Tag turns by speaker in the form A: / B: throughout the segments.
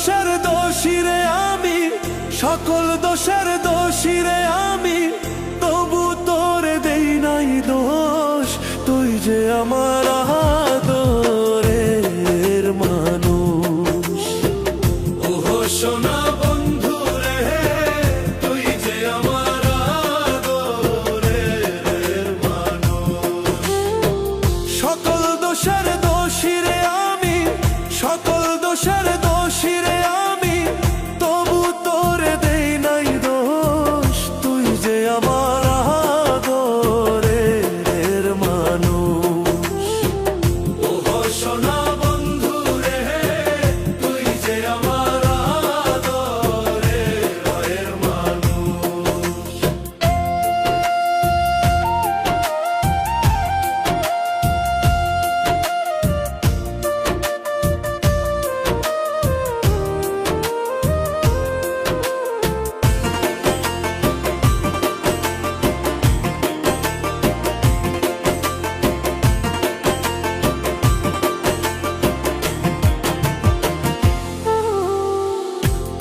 A: দোষের দোষী রে আমি সকল দোষের দোষী রে আমি।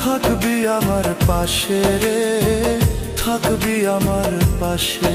A: থাকবি আমার পাশে রে থাকবি আমার পাশে।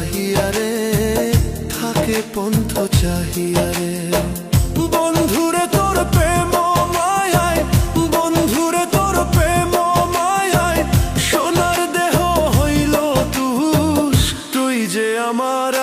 A: চাহিয়া রে, থাকে পন্থ চাহিয়া রে। বন্ধুরে, তোর প্রেম মায়ায় বন্ধুরে, তোর প্রেম মায়ায়, সোনার দেহ হইল তুষ তুই যে আমার